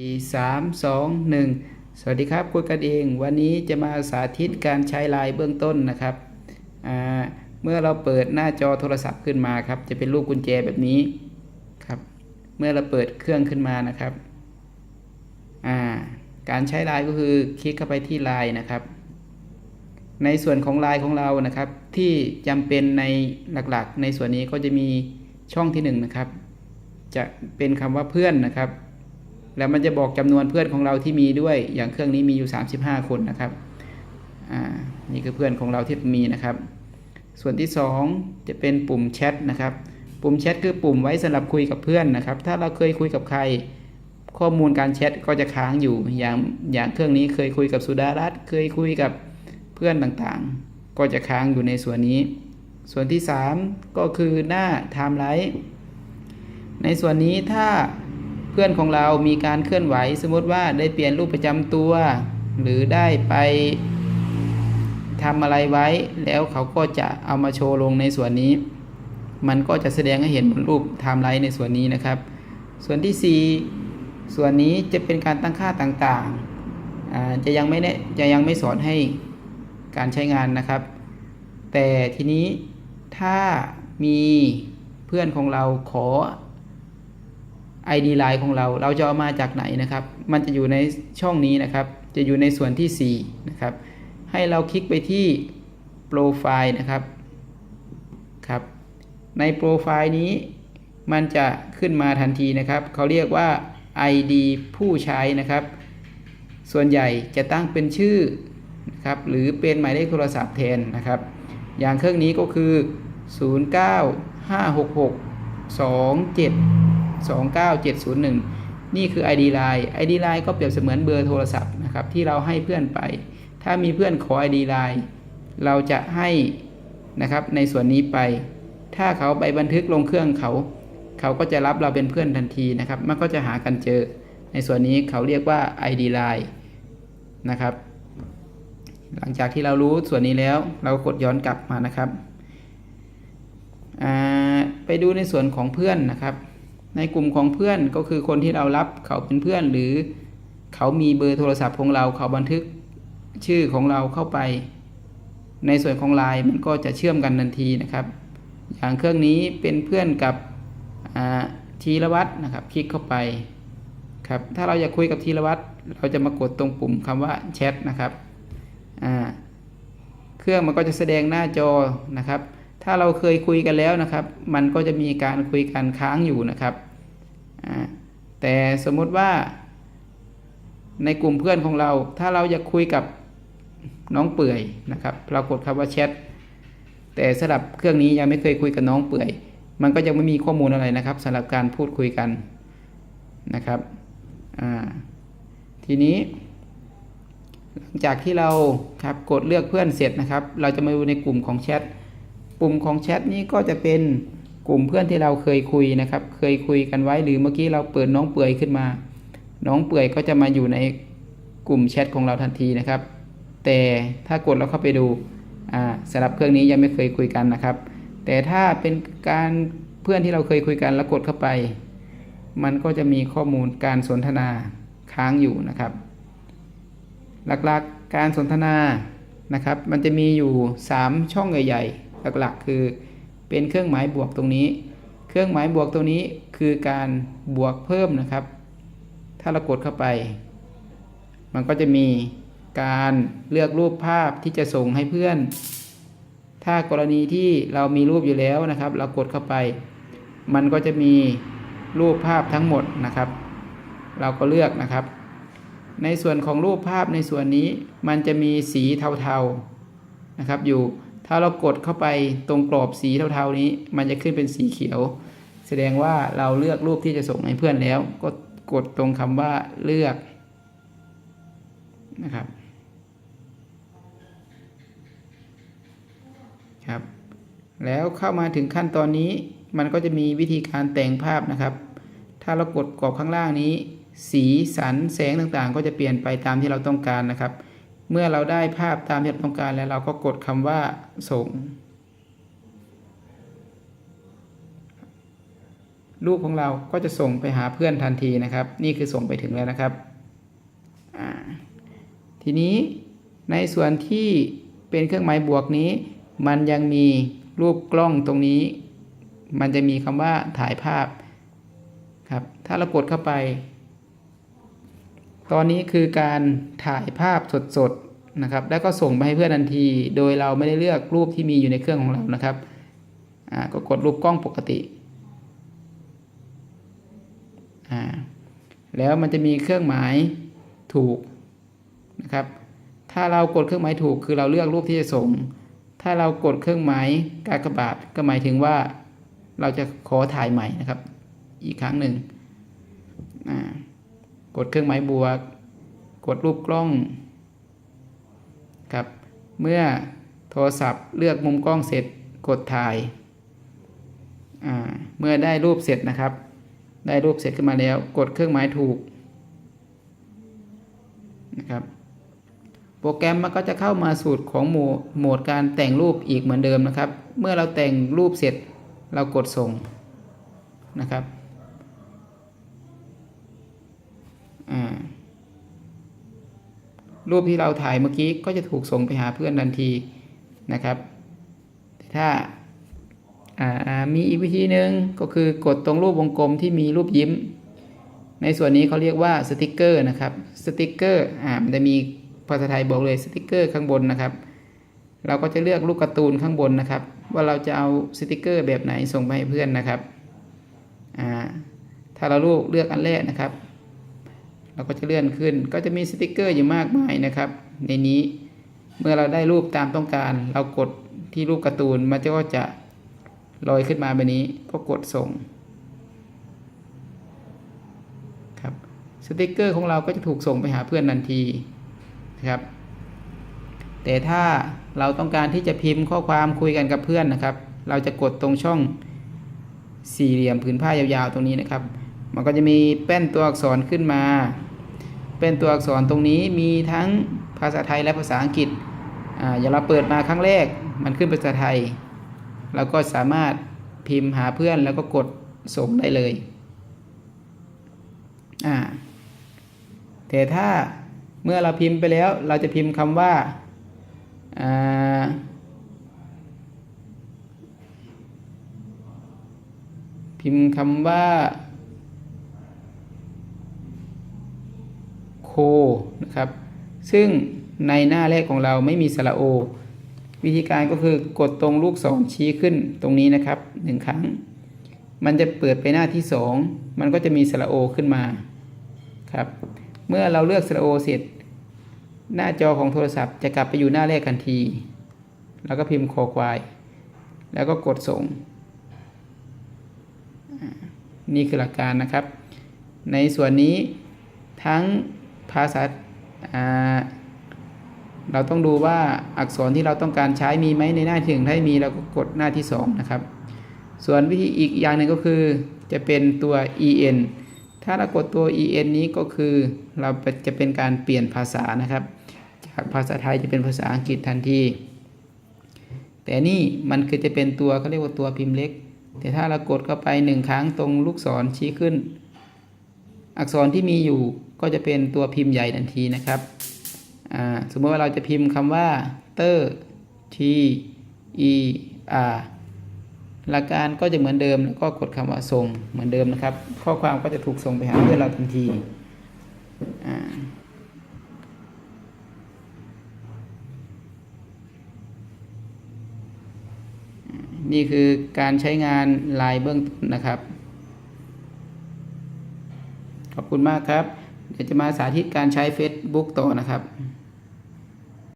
สี่สามสองหนึ่งสวัสดีครับคุยกันเอง วันนี้จะมาสาธิตการใช้ไลน์เบื้องต้นนะครับ เมื่อเราเปิดหน้าจอโทรศัพท์ขึ้นมาครับ จะเป็นรูปกุญแจแบบนี้ครับ เมื่อเราเปิดเครื่องขึ้นมานะครับาการใช้ไลน์ก็คือคลิกเข้าไปที่ไลน์นะครับ ในส่วนของไลน์ของเรานะครับ ที่จำเป็นในหลักๆ ในส่วนนี้ก็จะมีช่องที่1นงนะครับ จะเป็นคำว่าเพื่อนนะครับ แล้วมันจะบอกจำนวนเพื่อนของเราที่มีด้วย อย่างเครื่องนี้มีอยู่ 35 คนนะครับอ่านี่คือเพื่อนของเราที่มีนะครับ ส่วนที่ 2 จะเป็นปุ่มแชทนะครับ ปุ่มแชทคือปุ่มไว้สำหรับคุยกับเพื่อนนะครับ ถ้าเราเคยคุยกับใคร ข้อมูลการแชทก็จะค้างอยู่ อย่างอย่างเครื่องนี้เคยคุยกับสุดารัตน์เคยคุยกับเพื่อนต่างๆ ก็จะค้างอยู่ในส่วนนี้ ส่วนที่ 3 ก็คือหน้าไทม์ไลน์ในส่วนนี้ถ้า เพื่อนของเรามีการเคลื่อนไหว สมมติว่าได้เปลี่ยนรูปประจำตัว หรือได้ไปทำอะไรไว้แล้วเขาก็จะเอามาโชว์ลงในส่วนนี้ มันก็จะแสดงให้เห็นบนรูปไทม์ไลน์ในส่วนนี้นะครับ ส่วนที่ 4 ส่วนนี้จะเป็นการตั้งค่าต่างๆจะยังไม่แน่จะยังไม่สอนให้การใช้งานนะครับ แต่ทีนี้ถ้ามีเพื่อนของเราขอ ID ไลน์ของเรา เราจะเอามาจากไหนนะครับ มันจะอยู่ในช่องนี้นะครับ จะอยู่ในส่วนที่ 4 นะครับ ให้เราคลิกไปที่โปรไฟล์นะครับ ครับ ในโปรไฟล์นี้มันจะขึ้นมาทันทีนะครับ เขาเรียกว่า ID ผู้ใช้นะครับ ส่วนใหญ่จะตั้งเป็นชื่อนะครับหรือเป็นหมายเลขโทรศัพท์แทนนะครับ อย่างเครื่องนี้ก็คือ 0956627 29701 นี่คือ ID Line ID Line ก็เปรียบเสมือนเบอร์โทรศัพท์นะครับที่เราให้เพื่อนไป ถ้ามีเพื่อนขอ ID Line เราจะให้นะครับในส่วนนี้ไป ถ้าเขาไปบันทึกลงเครื่องเขา เขาก็จะรับเราเป็นเพื่อนทันทีนะครับมันก็จะหากันเจอ ในส่วนนี้เขาเรียกว่า ID Line นะครับ หลังจากที่เรารู้ส่วนนี้แล้วเรากดย้อนกลับมานะครับไปดูในส่วนของเพื่อนนะครับ ในกลุ่มของเพื่อนก็คือคนที่เรารับเขาเป็นเพื่อน หรือเขามีเบอร์โทรศัพท์ของเราเขาบันทึกชื่อของเราเข้าไป ในส่วนของไลน์มันก็จะเชื่อมกันทันทีนะครับ อย่างเครื่องนี้เป็นเพื่อนกับธีรวัตรนะครับ คลิกเข้าไปครับถ้าเราอยากคุยกับธีรวัตรเราจะมากดตรงปุ่มคำว่าแชทนะครับเครื่องมันก็จะแสดงหน้าจอนะครับ ถ้าเราเคยคุยกันแล้วนะครับ มันก็จะมีการคุยกันค้างอยู่นะครับ แต่สมมติว่าในกลุ่มเพื่อนของเรา ถ้าเราอยากคุยกับน้องเปื่อยนะครับเรากดคำว่าแชทแต่สำหรับเครื่องนี้ยังไม่เคยคุยกับน้องเปื่อย มันก็ยังไม่มีข้อมูลอะไรนะครับสำหรับการพูดคุยกันนะครับทีนี้ หลังจากที่เราครับกดเลือกเพื่อนเสร็จนะครับ เราจะมาดูในกลุ่มของแชทปุ่มของแชทนี้ก็จะเป็น กลุ่มเพื่อนที่เราเคยคุยนะครับ เคยคุยกันไว้หรือเมื่อกี้เราเปิดน้องเปื่อยขึ้นมา น้องเปื่อยก็จะมาอยู่ในกลุ่มแชทของเราทันทีนะครับ แต่ถ้ากดแล้วเข้าไปดูสำหรับเครื่องนี้ยังไม่เคยคุยกันนะครับ แต่ถ้าเป็นการเพื่อนที่เราเคยคุยกันแล้วกดเข้าไป มันก็จะมีข้อมูลการสนทนาค้างอยู่นะครับ หลักๆการสนทนานะครับ มันจะมีอยู่ 3 ช่องใหญ่ๆหลักๆ คือ เป็นเครื่องหมายบวกตรงนี้ เครื่องหมายบวกตรงนี้คือการบวกเพิ่มนะครับ ถ้าเรากดเข้าไป มันก็จะมีการเลือกรูปภาพที่จะส่งให้เพื่อน ถ้ากรณีที่เรามีรูปอยู่แล้วนะครับ เรากดเข้าไป มันก็จะมีรูปภาพทั้งหมดนะครับ เราก็เลือกนะครับ ในส่วนของรูปภาพในส่วนนี้มันจะมีสีเทาๆนะครับอยู่ ถ้าเรากดเข้าไปตรงกรอบสีเทาๆนี้ มันจะขึ้นเป็นสีเขียว แสดงว่าเราเลือกรูปที่จะส่งให้เพื่อนแล้ว ก็กดตรงคำว่าเลือกนะครับครับ แล้วเข้ามาถึงขั้นตอนนี้มันก็จะมีวิธีการแต่งภาพนะครับ ถ้าเรากดกรอบข้างล่างนี้ สีสันแสงต่างๆ ก็จะเปลี่ยนไปตามที่เราต้องการนะครับ เมื่อเราได้ภาพตามที่เราต้องการแล้วเราก็กดคำว่าส่ง รูปของเราก็จะส่งไปหาเพื่อนทันทีนะครับ นี่คือส่งไปถึงแล้วนะครับ ทีนี้ในส่วนที่เป็นเครื่องหมายบวกนี้ มันยังมีรูปกล้องตรงนี้ มันจะมีคำว่าถ่ายภาพครับ ถ้าเรากดเข้าไป ตอนนี้คือการถ่ายภาพสดๆนะครับ แล้วก็ส่งไปให้เพื่อนทันที โดยเราไม่ได้เลือกรูปที่มีอยู่ในเครื่องของเรานะครับอ่าก็กดรูปกล้องปกติอ่าแล้วมันจะมีเครื่องหมายถูกนะครับ ถ้าเรากดเครื่องหมายถูกคือเราเลือกรูปที่จะส่ง ถ้าเรากดเครื่องหมายกากบาทก็หมายถึงว่าเราจะขอถ่ายใหม่นะครับ อีกครั้งหนึ่งอ่า กดเครื่องหมายบวก กดรูปกล้องครับเมื่อโทรศัพท์เลือกมุมกล้องเสร็จกดถ่ายาเมื่อได้รูปเสร็จนะครับ ได้รูปเสร็จขึ้นมาแล้ว กดเครื่องหมายถูกนะครับโปรแกรมมันก็จะเข้ามาสูตรของโหมดโหมดการแต่งรูปอีกเหมือนเดิมนะครับ เมื่อเราแต่งรูปเสร็จเรากดส่งนะครับอ่า รูปที่เราถ่ายเมื่อกี้ก็จะถูกส่งไปหาเพื่อนทันทีนะครับ ถ้าอ่ามีอีกวิธีหนึ่งก็คือกดตรงรูปวงกลมที่มีรูปยิ้ม ในส่วนนี้เขาเรียกว่าสติกเกอร์นะครับสติกเกอร์อ่ามันจะมีภาษาไทยบอกเลยสติกเกอร์ข้างบนนะครับ เราก็จะเลือกรูปการ์ตูนข้างบนนะครับ ว่าเราจะเอาสติกเกอร์แบบไหนส่งไปให้เพื่อนนะครับอ่าถ้าเราลูกเลือกอันแรกนะครับ เราก็จะเลื่อนขึ้น ก็จะมีสติกเกอร์อยู่มากมายนะครับ ในนี้เมื่อเราได้รูปตามต้องการ เรากดที่รูปการ์ตูนมันก็จะลอยขึ้นมาแบบนี้ก็กดส่งครับสติกเกอร์ของเราก็จะถูกส่งไปหาเพื่อนทันทีนะครับ แต่ถ้าเราต้องการที่จะพิมพ์ข้อความคุยกันกับเพื่อนนะครับ เราจะกดตรงช่องสี่เหลี่ยมผืนผ้ายาวๆตรงนี้นะครับ มันก็จะมีแป้นตัวอักษรขึ้นมา เป็นตัวอักษรตรงนี้มีทั้งภาษาไทยและภาษาอังกฤษอ่าอย่างเราเปิดมาครั้งแรกมันขึ้นภาษาไทยเราก็สามารถพิมพ์หาเพื่อนแล้วก็กดส่งได้เลยอ่าแต่ถ้าเมื่อเราพิมพ์ไปแล้วเราจะพิมพ์คำว่าอ่าพิมพ์คำว่า โคนะครับ ซึ่งในหน้าแรกของเราไม่มีสระโอ วิธีการก็คือกดตรงลูกศรชี้ขึ้นตรงนี้นะครับหนึ่งครั้ง มันจะเปิดไปหน้าที่สองมันก็จะมีสระโอขึ้นมาครับ เมื่อเราเลือกสระโอเสร็จ หน้าจอของโทรศัพท์จะกลับไปอยู่หน้าแรกทันที แล้วก็พิมพ์คอควาย แล้วก็กดส่ง นี่คือหลักการนะครับ ในส่วนนี้ทั้ง ภาษาเราต้องดูว่าอักษรที่เราต้องการใช้มีไหมในหน้าที่หนึ่งถ้ามีเราก็กดหน้าที่สองนะครับ ส่วนวิธีอีกอย่างหนึ่งก็คือจะเป็นตัว en ถ้าเรากดตัว en นี้ก็คือเราจะเป็นการเปลี่ยนภาษานะครับ จากภาษาไทยจะเป็นภาษาอังกฤษทันที แต่นี่มันคือจะเป็นตัวเขาเรียกว่าตัวพิมพ์เล็ก แต่ถ้าเรากดเข้าไปหนึ่งครั้งตรงลูกศรชี้ขึ้น อักษรที่มีอยู่ก็จะเป็นตัวพิมพ์ใหญ่ทันทีนะครับสมมติว่าเราจะพิมพ์คำว่าเตอร์ t e r หลักการก็จะเหมือนเดิมแล้วก็กดคำว่าส่งเหมือนเดิมนะครับ ข้อความก็จะถูกส่งไปหาเพื่อนเราทันทีนี่คือการใช้งานลายเบื้องต้นนะครับ ขอบคุณมากครับ เดี๋ยวจะมาสาธิตการใช้ Facebook ต่อนะครับ